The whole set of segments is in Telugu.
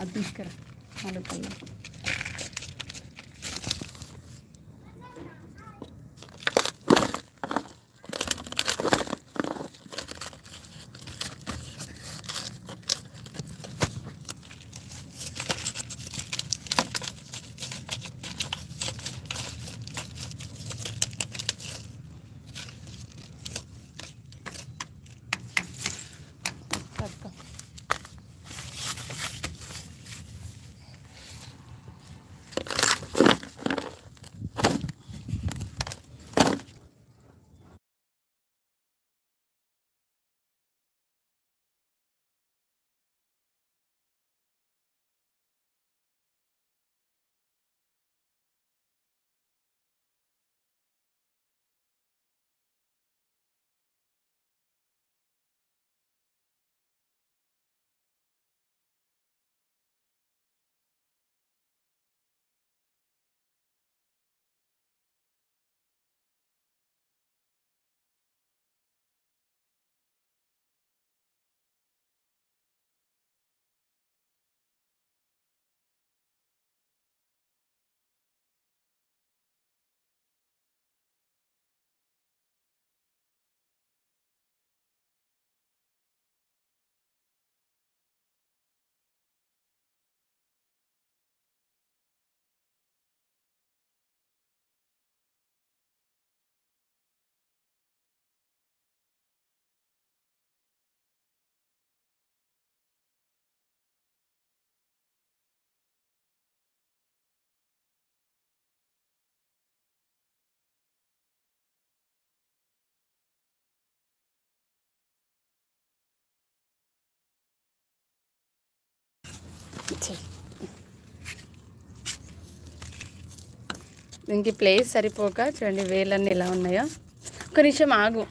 I'd hallo careful. దీనికి ప్లేస్ సరిపోక చూడండి వేలన్నీ ఎలా ఉన్నాయో. ఒక నిమిషం ఆగు.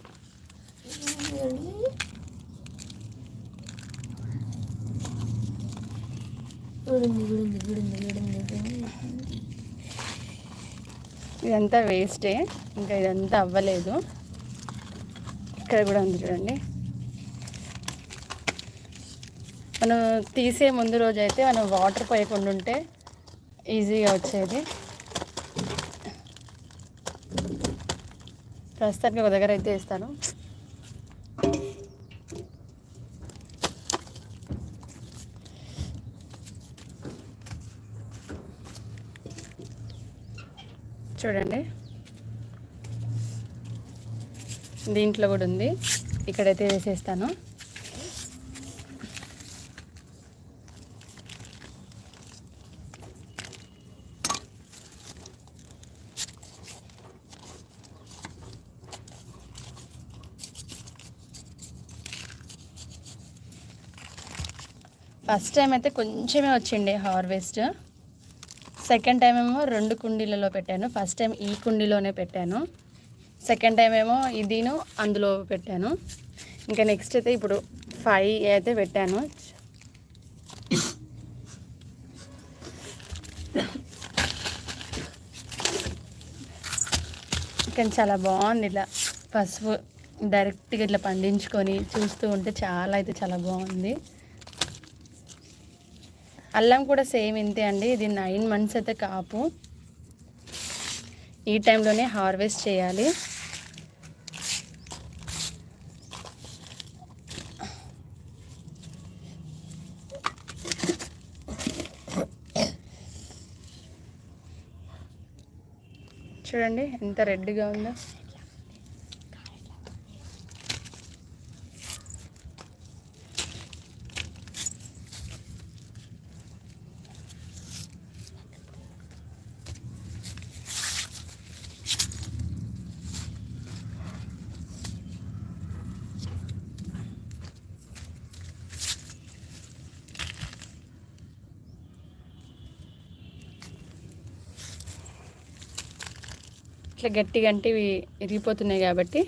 ఇదంతా వేస్టే ఇంకా ఇదంతా అవ్వలేదు. ఇక్కడ కూడా ఉంది చూడండి. మనం తీసే ముందు రోజు అయితే మనం వాటర్ పోయకుండా ఉంటే ఈజీగా వచ్చేది. ప్రస్తుతానికి ఒక దగ్గర అయితే వేస్తాను చూడండి. దీంట్లో కూడా ఉంది. ఇక్కడైతే వేసేస్తాను. ఫస్ట్ టైం అయితే కొంచెమే వచ్చిండే హార్వెస్ట్. సెకండ్ టైం ఏమో రెండు కుండీలలో పెట్టాను. ఫస్ట్ టైం ఈ కుండీలోనే పెట్టాను. సెకండ్ టైం ఏమో ఇదిను అందులో పెట్టాను. ఇంకా నెక్స్ట్ అయితే ఇప్పుడు ఫైవ్ అయితే పెట్టాను. కానీ చాలా బాగుంది ఇట్లా పసుపు డైరెక్ట్గా ఇట్లా పండించుకొని చూస్తూ ఉంటే చాలా అయితే చాలా బాగుంది. అల్లం కూడా సేమ్ ఇంతే అండి. ఇది నైన్ మంత్స్ అయితే కాపు. ఈ టైంలోనే హార్వెస్ట్ చేయాలి. చూడండి ఎంత రెడ్గా ఉందో. ఇట్లా గట్టి ఇవి ఇరిగిపోతున్నాయి కాబట్టి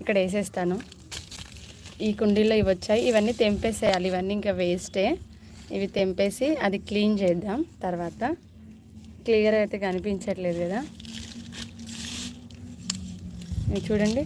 ఇక్కడ వేసేస్తాను. ఈ కుండీలో ఇవి వచ్చాయి. ఇవన్నీ తెంపేసేయాలి. ఇవన్నీ ఇంకా వేస్టే. ఇవి తెంపేసి అది క్లీన్ చేద్దాం తర్వాత. క్లియర్ అయితే కనిపించట్లేదు కదా. చూడండి.